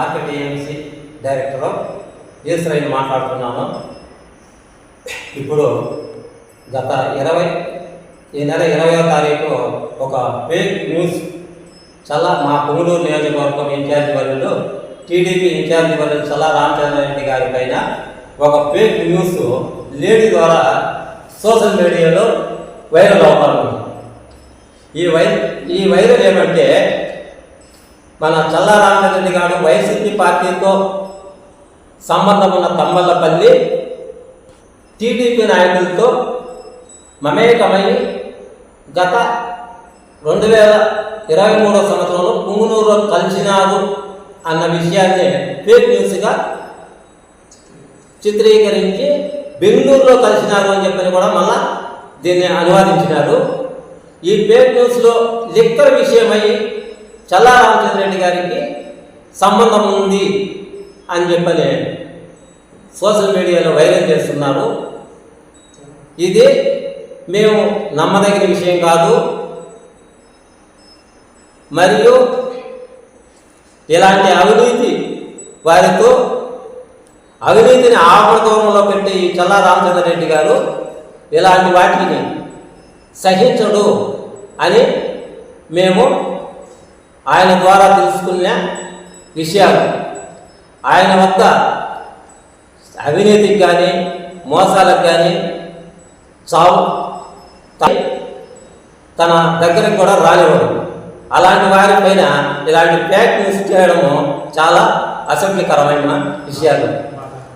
Market AMC director Eshwaraiah మాట్లాడుతున్నాను ఇప్పుడు గత ఇరవై ఈ నెల ఇరవయో తారీఖు ఒక ఫేక్ న్యూస్ చల్లా మా పుంగళూరు నియోజకవర్గం ఇన్ఛార్జి వర్యులు టీడీపీ ఇన్ఛార్జి వర్యులు చల్లా రామచంద్రారెడ్డి గారి పైన ఒక ఫేక్ న్యూస్ లేడీ ద్వారా సోషల్ మీడియాలో వైరల్ అవుతాను ఈ వై ఈ వైరల్ ఏమంటే మన చల్లారామరెడ్డి గారు వైసీపీ పార్టీతో సంబంధం ఉన్న తమ్మలపల్లి టీడీపీ నాయకులతో మమేకమై గత రెండు వేల ఇరవై మూడో సంవత్సరంలో పుంగునూరులో కలిసినారు అన్న విషయాన్ని ఫేక్ న్యూస్గా చిత్రీకరించి బెంగళూరులో కలిసినారు అని చెప్పని కూడా మళ్ళా దీన్ని అనువాదించినారు. ఈ ఫేక్ న్యూస్లో లిక్కర్ విషయమై చల్లా రామచంద్రెడ్డి గారికి సంబంధం ఉంది అని చెప్పని సోషల్ మీడియాలో వైరల్ చేస్తున్నారు. ఇది మేము నమ్మదగిన విషయం కాదు. మరియు ఇలాంటి అవినీతి వారితో అవినీతిని ఆపదూరంలో పెట్టి ఈ చల్లా రామచంద్రరెడ్డి గారు ఇలాంటి వాటిని సహించడు అని మేము ఆయన ద్వారా తెలుసుకునే విషయాలు. ఆయన వద్ద అవినీతికి కానీ మోసాలకు కానీ చావు తన దగ్గరకు కూడా రానివ్వడు. అలాంటి వారిపైన ఇలాంటి ఫ్యాక్ న్యూస్ చేయడము చాలా అసభ్యకరమైన విషయాలు.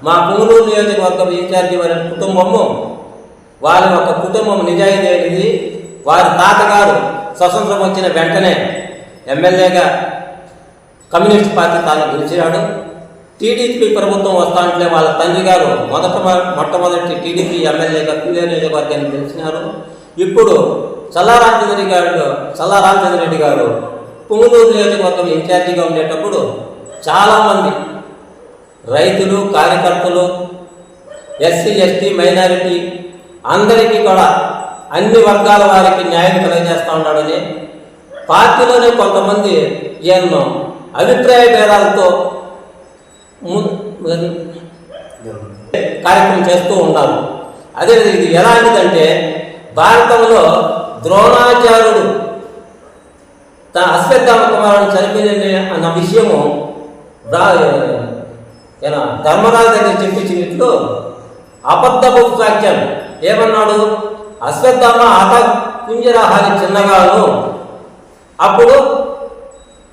మా పుంగళూరు నియోజకవర్గం ఇన్ఛార్జి వారి కుటుంబము వారి యొక్క కుటుంబం నిజాయితీ వారి తాతగారు స్వతంత్రం వచ్చిన వెంటనే ఎమ్మెల్యేగా కమ్యూనిస్ట్ పార్టీ తాను గెలిచినాడు టీడీపీ ప్రభుత్వం వస్తాంటే వాళ్ళ తండ్రి గారు మొదట మొట్టమొదటి టీడీపీ ఎమ్మెల్యేగా పిల్లే నియోజకవర్గాన్ని గెలిచినారు. ఇప్పుడు చల్లారామచంద్రెడ్డి గారు చల్లారామచంద్రెడ్డి గారు పుంగనూరు నియోజకవర్గం ఇన్ఛార్జిగా ఉండేటప్పుడు చాలామంది రైతులు కార్యకర్తలు ఎస్సీ ఎస్టీ మైనారిటీ అందరికీ కూడా అన్ని వర్గాల వారికి న్యాయం కలగజేస్తూ ఉన్నాడని పార్టీలోనే కొంతమంది ఎన్నో అభిప్రాయ భేదాలతో కార్యక్రమం చేస్తూ ఉన్నారు అదేవిధంగా ఇది ఎలాంటిదంటే భారతంలో ద్రోణాచార్యుడు తన అశ్వత్థామ కుమారుడు చనిపోయింది అన్న విషయము ధర్మరాజు దగ్గర చెప్పించినట్లు అబద్ధపు వాక్యం ఏమన్నాడు? అశ్వత్థామ ఆట కుంజరాహారి చిన్నగాను అప్పుడు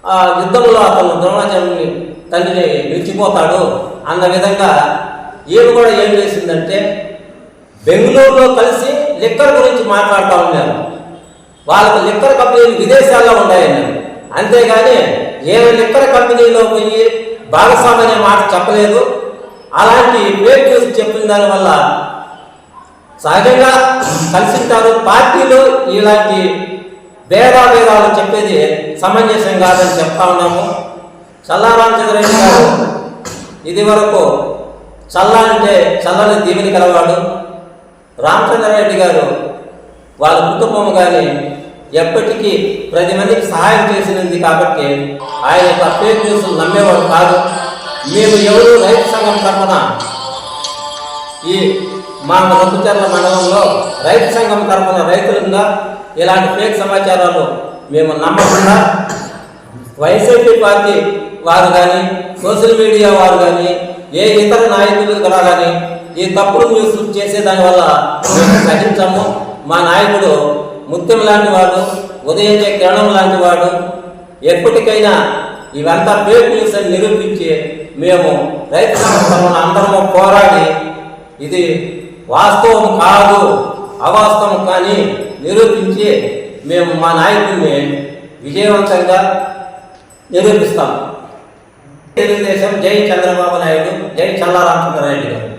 ఆ యుద్ధంలో అతను ద్రోణాచార్యుని తండ్రిని విడిచిపోతాడు అన్న విధంగా ఈమె కూడా ఏం చేసిందంటే బెంగళూరులో కలిసి లిక్కర్ గురించి మాట్లాడుతూ ఉన్నారు. వాళ్ళకు లిక్కర్ కంపెనీలు విదేశాల్లో ఉన్నాయన్నారు. అంతేగాని ఏ లిక్కర్ కంపెనీలో పోయి భాగస్వామి అనే మాట చెప్పలేదు. అలాంటి ఫేక్ న్యూస్ చెప్పిన దానివల్ల సహజంగా కలిసింటారు పార్టీలు ఇలాంటి భేదాభేదాలు చెప్పేది సమంజసం కాదని చెప్తా ఉన్నాము. చల్లారామచంద్రరెడ్డి గారు ఇది వరకు చల్ల చల్లని దీవెని కలవాడు. రామచంద్రారెడ్డి గారు వాళ్ళ కుటుంబం కానీ ఎప్పటికీ ప్రతి మందికి సహాయం చేసినది కాబట్టి ఆయన యొక్క ఫేక్ న్యూస్ నమ్మేవాడు కాదు. మేము ఎవరు రైతు సంఘం తరఫున ఈ మా రొద్దుచర్ల మండలంలో రైతు సంఘం తరఫున రైతులుగా ఇలాంటి ఫేక్ సమాచారాలు మేము నమ్మకుండా వైసీపీ పార్టీ వారు కానీ సోషల్ మీడియా వారు కానీ ఏ ఇతర నాయకులు కూడా కానీ ఈ తప్పుడు న్యూస్ చేసేదాని వల్ల మేము సహించము. మా నాయకుడు ముత్యం లాంటి వాడు ఉదయించే కిరణం లాంటి వాడు ఎప్పటికైనా ఇవంతా ఫేక్ న్యూస్ అని నిరూపించి మేము రైతు సంస్థలను అందరము పోరాడి ఇది వాస్తవం కాదు. అవాస్తవం కానీ నిరూపించి మేము మా నాయకుడిని విజయవంతంగా నిరూపిస్తాం. తెలుగుదేశం జై చంద్రబాబు నాయుడు జై చల్లారామచంద్రనాయుడు గారు.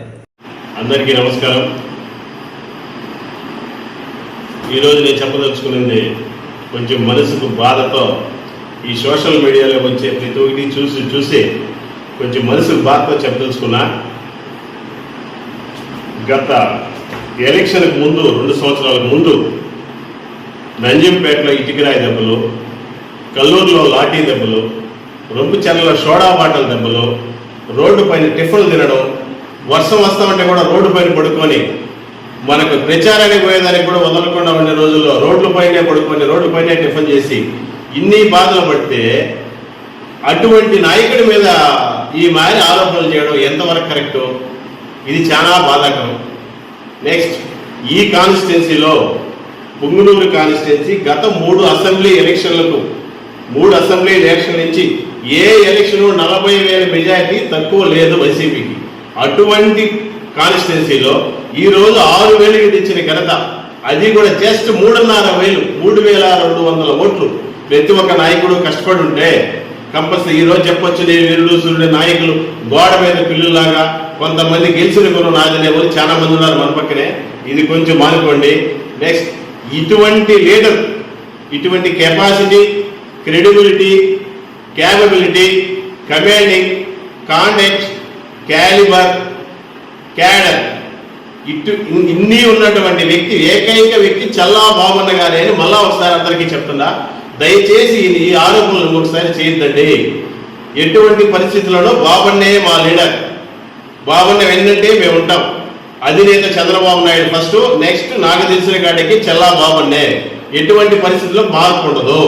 అందరికీ నమస్కారం. ఈరోజు నేను చెప్పదలుచుకున్నది కొంచెం మనసుకు బాధతో ఈ సోషల్ మీడియాలో వచ్చే ప్రతి ఒక్కటి చూసి చూసి కొంచెం మనసుకు బాధతో చెప్పదలుచుకున్నా. గత ఎలక్షన్కు ముందు రెండు సంవత్సరాలకు ముందు నంజంపేటలో ఇటుకరాయి దెబ్బలు కల్లూరులో లాఠీ దెబ్బలు రొమ్ము సోడా బాటల దెబ్బలు రోడ్డు పైన టిఫిన్లు తినడం వర్షం వస్తామంటే కూడా రోడ్డు పైన పడుకొని మనకు ప్రచారానికి పోయేదానికి కూడా వదలకుండా ఉండే రోజుల్లో రోడ్ల పైనే పడుకొని రోడ్డు పైనే టిఫిన్ చేసి ఇన్ని బాధలు పడితే అటువంటి నాయకుడి మీద ఈ మారి ఆరోపణలు చేయడం ఎంతవరకు కరెక్టు? ఇది చాలా బాధాకరం. నెక్స్ట్ ఈ కాన్స్టిట్యున్సీలో పుంగునూరు కాన్స్టిట్యున్సీ గత మూడు అసెంబ్లీ ఎలక్షన్లకు మూడు అసెంబ్లీ ఎలక్షన్ నుంచి ఏ ఎలక్షన్ నలభై వేల మెజారిటీ తక్కువ లేదు వైసీపీకి. అటువంటి కాన్స్టిట్యున్సీలో ఈరోజు ఆరు వేలు ఇచ్చిన ఘనత అది కూడా జస్ట్ మూడున్నర వేలు మూడు వేల రెండు వందల ఓట్లు. ప్రతి ఒక్క నాయకుడు కష్టపడి ఉంటే కంపల్సరీ ఈరోజు చెప్పొచ్చు నేను వీరుడు సూర్యుడు నాయకులు గోడ మీద పిల్లులాగా కొంతమంది గెలిచిన గురు నాదనే వాళ్ళు చాలా మంది ఉన్నారు మన పక్కనే. ఇది కొంచెం మానుకోండి. నెక్స్ట్ ఇటువంటి లీడర్ ఇటువంటి capacity credibility capability commanding conduct calibre cadre ఇటు ఇన్ని ఉన్నటువంటి వ్యక్తి ఏకైక వ్యక్తి చల్లా బాగున్న గారే అని మళ్ళా ఒకసారి అందరికీ చెప్తున్నా. దయచేసి ఈ ఆరోపణలు ఒకసారి చేయొద్దండి. ఎటువంటి పరిస్థితులలో బాబన్నే మా లీడర్ బాబన్న వెన్నంటే మేము ఉంటాం. అధినేత చంద్రబాబు నాయుడు ఫస్ట్ నెక్స్ట్ నాకు తెలిసిన కాడికి చల్లా బాబున్నే ఎటువంటి పరిస్థితుల్లో మార్పు ఉండదు.